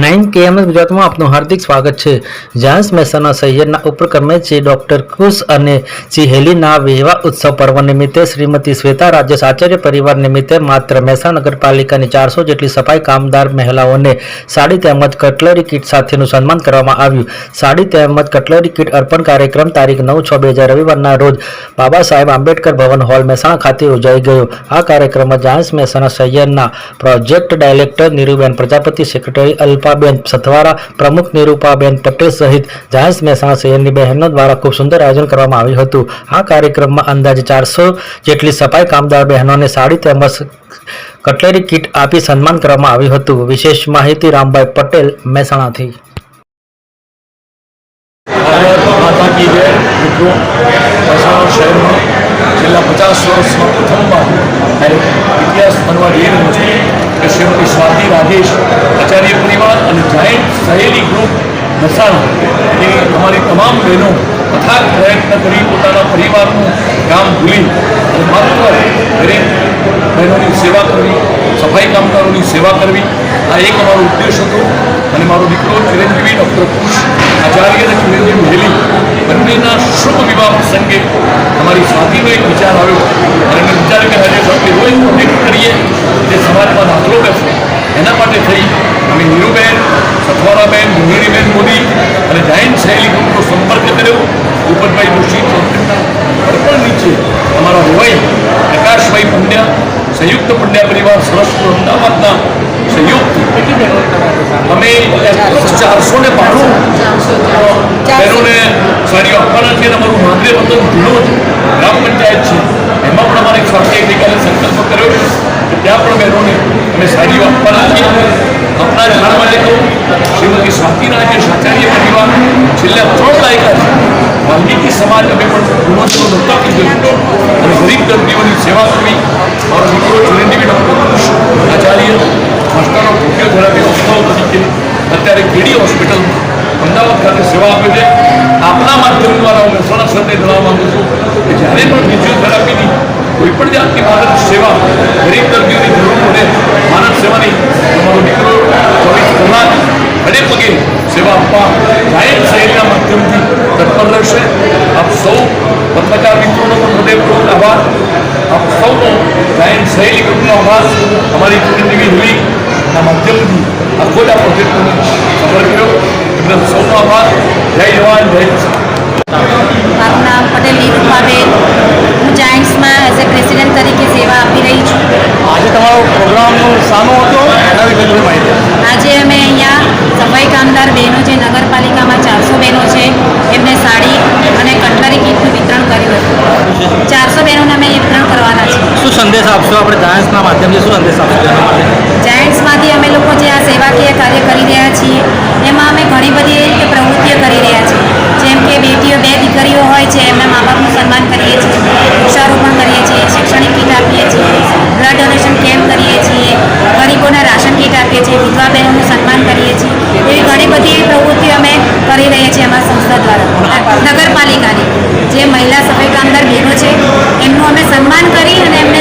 Nine KMS ગુજરાતમાં આપનું હાર્દિક સ્વાગત છે. જાન્સ મહેસાણા શહેરના ઉપક્રમે શ્રી ડોક્ટર કુશ અને શ્રી હેલીના વિવાહ ઉત્સવ પર્વ નિમિત્તે શ્રીમતી શ્વેતા રાજેશ આચાર્ય પરિવાર નિમિત્તે માત્ર મહેસાણા નગરપાલિકાની ચારસો જેટલી સફાઈ કામદાર મહિલાઓને સાડી તેમજ કટલરી કીટ સાથેનું સન્માન કરવામાં આવ્યું. સાડી તેમજ કટલરી કીટ અર્પણ કાર્યક્રમ તારીખ નવ છ બે હજાર રવિવારના રોજ બાબા સાહેબ આંબેડકર ભવન હોલ મહેસાણા ખાતે યોજાઈ ગયો. આ કાર્યક્રમમાં જાન્સ મહેસાણા શહેરના project director Niruben Prajapati, secretary Alpaben Sathvara, પ્રમુખ નિરૂપાબેન પટેલ સહિત જાયન્સ મહેસાણા શહેરની બહેનો દ્વારા ખૂબ સુંદર આયોજન કરવામાં આવ્યું હતું. આ કાર્યક્રમમાં અંદાજે ચારસો જેટલી સફાઈ કામદાર બહેનોને સાડી તેમજ કટલેરી કીટ આપી સન્માન કરવામાં આવ્યું હતું. વિશેષ માહિતી રામભાઈ પટેલ મહેસાણાથી. છેલ્લા પચાસ વર્ષમાં પ્રથમવાર ઇતિહાસ બનવા જઈ રહ્યો છે. કે શ્રીમતી સ્વાતિ રાજેશ આચાર્ય પરિવાર અને જાહેર સહેલી ગ્રુપ મહેસાણા એ અમારી તમામ બહેનો અથાગ પ્રયત્ન કરી પોતાના પરિવારનું કામ ભૂલી અને માત્ર દરેક બહેનોની સેવા કરવી, સફાઈ કામદારોની સેવા કરવી. આ એક અમારો ઉદ્દેશ હતો અને મારો દીકરો ચિરંજીવી ડૉક્ટર કુશ આચાર્ય અને ચિરંજીવી હેલી બંનેના શુભ વિવાહ પ્રસંગે અમારી સ્વાતિનો એક વિચાર આવ્યો અને વિચાર કે આજે આપણે રોજ કરીએ જે સમાજમાં દાખલો બેસે એના માટે થઈ અમે નીરુબેન સથવારાબેન મોહિનીબેન મોદી અને જૈન શૈલી ગ્રુપનો સંપર્ક કર્યો. ઉપરભાઈ જોશી પણ નીચે અમારા રોવાઈ પ્રકાશભાઈ પંડ્યા સંયુક્ત પંડ્યા પરિવાર સરસપુર અમદાવાદના સંયુક્ત અમે ચારસો ને બાણું બહેનોને સાડીઓ આપવાના છે અને અમારું માદરે વતન જૂનો ગ્રામ પંચાયત છે એમાં પણ અમારે સ્વાસ્થ્ય ગઈકાલે સંકલ્પ કર્યો છે કે ત્યાં પણ બહેનોને અમે સાડીઓ આપવાના છીએ આપણા જાણવા માટે કહું શ્રીમતી સ્વાતિરાજે આચાર્ય પરિવાર છેલ્લા ત્રણ દાયકા વાલ્મીકી સમાજ, અમે પણ ગુણવત્તાનો નહોતા કીધો અને ગરીબ દર્દીઓની સેવા કરવી મારો દીકરો ચિરંજીવી આચાર્ય, માસ્ટરો ફિઝિયોથેરાપી હોસ્પિટલ તરીકે અત્યારે કેડી હોસ્પિટલમાં અમદાવાદ ખાતે સેવા આપે છે. આપના માધ્યમ દ્વારા હું મહેસાણા સાથે જણાવવા માંગુ છું કે જ્યારે પણ ફિઝિયોથેરાપીની કોઈ પણ જાતની માનવ સેવા, ગરીબ દર્દીઓની રહેશે આપ સૌ પત્રકાર મિત્રોનો પણ હૃદયપૂર્વક આભાર. આપ સૌનો ગાયન શૈલી ગ્રુપનો આભાર. અમારી ચિરંજીવી હોઈ ના માધ્યમથી આ ખોટા પ્રોજેક્ટનો સફળ કર્યો. એમને સૌનો આભાર. જય જવાન જય કિસાન. મારું નામ પટેલ નીરુપાબેન. હું જાયન્ટ્સમાં એઝ એ પ્રેસિડેન્ટ તરીકે સેવા આપી રહી છું. આજે તમારો પ્રોગ્રામ શાનો હતો? એના વિશે થોડી માહિતી આજે અમે અહીંયા સફાઈ કામદાર બહેનો જે નગરપાલિકામાં ચારસો બહેનો છે એમને સાડી અને કટલરી કીટનું વિતરણ કર્યું હતું ચારસો બહેનોને અમે વિતરણ કરવાના છે શું સંદેશ આપશો? આપણે જાયન્ટ્સના માધ્યમથી શું સંદેશ આપશો? તેના માટે જાયન્ટ્સમાંથી અમે લોકો જે આ સેવાકીય કાર્ય કરી રહ્યા છીએ એમાં અમે ઘણી બધી રીતે પ્રવૃત્તિઓ કરી રહ્યા છીએ. જેમ કે બેટીઓ બે દીકરીઓ હોય છે એમના મા બાપનું સન્માન કરીએ છીએ વૃક્ષારોપણ કરીએ છીએ શૈક્ષણિક કીટ આપીએ છીએ બ્લડ ડોનેશન કેમ્પ કરીએ છીએ ગરીબોને રાશન કીટ આપીએ છીએ વિધવા બહેનોનું સન્માન કરીએ છીએ. એવી ઘણી બધી પ્રવૃત્તિઓ અમે કરી રહ્યા છીએ અમારા સંસ્થા દ્વારા. નગરપાલિકાની જે મહિલા સફાઈ કામદાર બહેનો છે એમનું અમે સન્માન કરી અને એમને